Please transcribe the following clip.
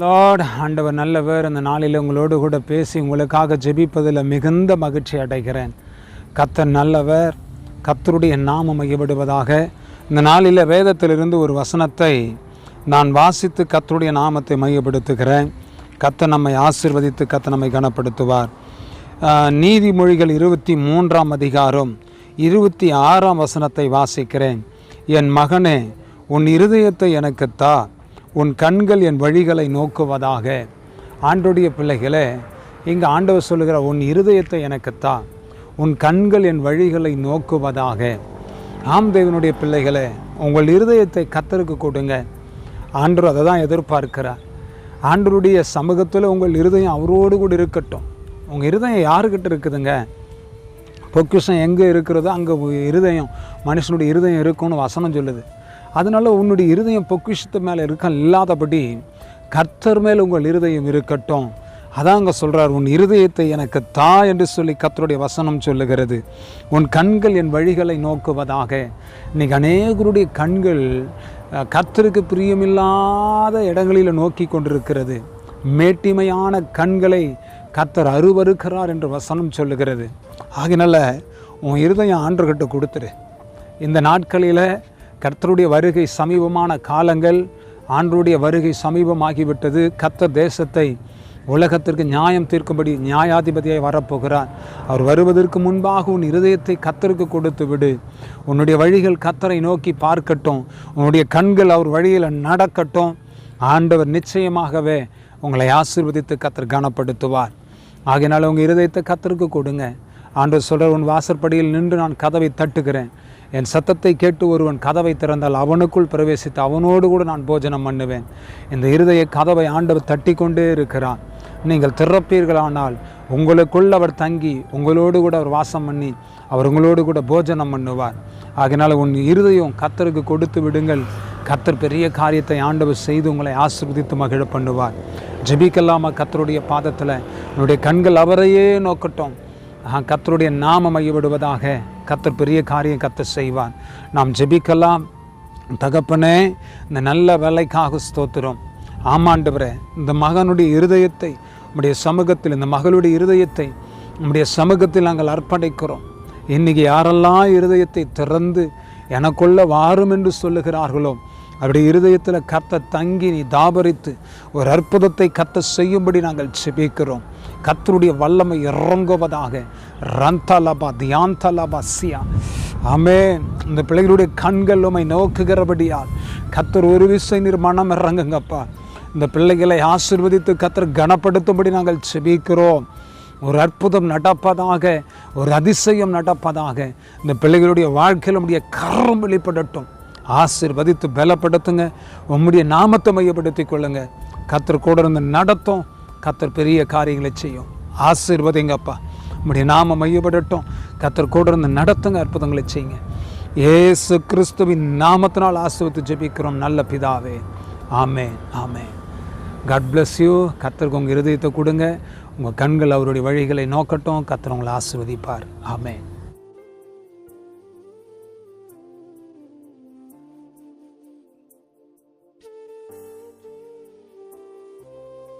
Lord ஆண்டவர் நல்லவர் இந்த நாளில் உங்களோடு கூட பேசி உங்களுக்காக ஜெபிப்பதில் மிகுந்த மகிழ்ச்சி அடைகிறேன். கத்தர் நல்லவர் கத்தருடைய நாமம் மையப்படுவதாக இந்த நாளில் வேதத்திலிருந்து ஒரு வசனத்தை நான் வாசித்து கத்தருடைய நாமத்தை மையப்படுத்துகிறேன் கத்த நம்மை ஆசிர்வதித்து கத்த நம்மை கனப்படுத்துவார். நீதிமொழிகள் இருபத்தி மூன்றாம் அதிகாரம் இருபத்தி ஆறாம் வசனத்தை வாசிக்கிறேன். என் மகனே உன் இருதயத்தை எனக்கு தா. உன் கண்கள் என் வழிகளை நோக்குவதாக. ஆண்டுடைய பிள்ளைகளே இங்கே ஆண்டவர் சொல்லுகிற உன் இருதயத்தை எனக்குத்தான் உன் கண்கள் என் வழிகளை நோக்குவதாக. ஆம் தேவனுடைய பிள்ளைகளே உங்கள் இருதயத்தை கத்தருக்கு கொடுங்க. ஆண்டவர் அதை தான் எதிர்பார்க்கிறார். ஆண்டருடைய சமூகத்தில் உங்கள் இருதயம் அவரோடு கூட இருக்கட்டும். உங்கள் இருதயம் யாருக்கிட்ட இருக்குதுங்க? பொக்கிஷம் எங்கே இருக்கிறதோ அங்கே இருதயம் மனுஷனுடைய இருதயம் இருக்கும்னு வசனம் சொல்லுது. அதனால உன்னுடைய இருதயம் பொக்கிஷத்து மேலே இருக்க இல்லாதபடி கர்த்தர் மேல் உங்கள் இருதயம் இருக்கட்டும். அதான் அங்கே சொல்கிறார் உன் இருதயத்தை எனக்கு தா என்று சொல்லி கத்தருடைய வசனம் சொல்லுகிறது. உன் கண்கள் என் வழிகளை நோக்குவதாக. இன்றைக்கி அநேகருடைய கண்கள் கத்தருக்கு பிரியமில்லாத இடங்களில் நோக்கி கொண்டிருக்கிறது. மேட்டிமையான கண்களை கத்தர் அருவருக்கிறார் என்று வசனம் சொல்லுகிறது. ஆகினால உன் இருதயம் ஆண்டுகிட்ட கொடுத்துரு. இந்த நாட்களில் கர்த்தருடைய வருகை சமீபமான காலங்கள் ஆண்டருடைய வருகை சமீபமாகிவிட்டது. கர்த்தர் தேசத்தை உலகத்திற்கு நியாயம் தீர்க்கும்படி நியாயாதிபதியாய் வரப்போகிறார். அவர் வருவதற்கு முன்பாக உன் இருதயத்தை கத்தருக்கு கொடுத்து விடு உன்னுடைய வழிகள் கத்தரை நோக்கி பார்க்கட்டும். உன்னுடைய கண்கள் அவர் வழியில் நடக்கட்டும். ஆண்டவர் நிச்சயமாகவே உங்களை ஆசீர்வதித்து கத்தர் கனப்படுத்துவார். ஆகையினால உங்கள் இருதயத்தை கத்தருக்கு கொடுங்க. ஆண்டு சொல்கிற உன் வாசற்படியில் நின்று நான் கதவை தட்டுகிறேன். என் சத்தத்தை கேட்டு ஒருவன் கதவை திறந்தால் அவனுக்குள் பிரவேசித்து அவனோடு கூட நான் போஜனம் பண்ணுவேன். இந்த இருதய கதவை ஆண்டவர் தட்டி கொண்டே இருக்கிறான் நீங்கள் திறப்பீர்களானால் உங்களுக்குள் அவர் தங்கி உங்களோடு கூட அவர் வாசம் பண்ணி அவர் உங்களோடு கூட போஜனம் பண்ணுவார். ஆகையினால உன் இருதயம் கத்தருக்கு கொடுத்து விடுங்கள். கத்தர் பெரிய காரியத்தை ஆண்டவர் செய்து உங்களை ஆசிர்வதித்து மகிழ பண்ணுவார். ஜெபிக்கலாமா கத்தருடைய பாதத்தில்? என்னுடைய கண்கள் அவரையே நோக்கட்டும். கத்தருடைய நாம மையப்படுவதாக கத்தர் பெரிய காரியம் கத்தர் செய்வார். நாம் ஜெபிக்கலாம். தகப்பனே இந்த நல்ல வேலைக்காக ஸ்தோத்திரம். ஆமாண்டவரே இந்த மகனுடைய இருதயத்தை நம்முடைய சமூகத்தில் இந்த மகளுடைய இருதயத்தை நம்முடைய சமூகத்தில் நாங்கள் அர்ப்பணிக்கிறோம். இன்றைக்கி யாரெல்லாம் இருதயத்தை திறந்து எனக்குள்ள வாரும் என்று சொல்லுகிறார்களோ அவருடைய இருதயத்தில் கத்த தங்கி நீ தாபரித்து ஒரு அற்புதத்தை கத்த செய்யும்படி நாங்கள் செபிக்கிறோம் கத்தருடைய வல்லமை இறங்குவதாக. ரந்தலபா தியாந்தலபா சியா. ஆமே இந்த பிள்ளைகளுடைய கண்கள் உமை நோக்குகிறபடியால் கத்தர் ஒரு விசை நீர் மனம் இறங்குங்கப்பா. இந்த பிள்ளைகளை ஆசிர்வதித்து கத்தர் கனப்படுத்தும்படி நாங்கள் செபிக்கிறோம் ஒரு அற்புதம் நடப்பதாக ஒரு அதிசயம் நடப்பதாக. இந்த பிள்ளைகளுடைய வாழ்க்கையில் நம்முடைய கரம் வெளிப்படட்டும். ஆசிர்வதித்து பலப்படுத்துங்க. உம்முடைய நாமத்தை மையப்படுத்தி கொள்ளுங்க. கத்தர் கூட இருந்து நடத்தும். கத்தர் பெரிய காரியங்களை செய்யும். ஆசிர்வதிங்கப்பா உம்முடைய நாம மையப்படட்டும். கத்தர் கூட இருந்து நடத்துங்க அற்புதங்களை செய்யுங்க. ஏசு கிறிஸ்துவின் நாமத்தினால் ஆசிர்வத்து ஜெபிக்கிறோம் நல்ல பிதாவே. ஆமே ஆமே காட் பிளஸ் யூ கத்தருக்கு உங்கள் இருதயத்தை கொடுங்க. உங்கள் கண்கள் அவருடைய வழிகளை நோக்கட்டும். கத்தர் உங்களை ஆசிர்வதிப்பார். ஆமே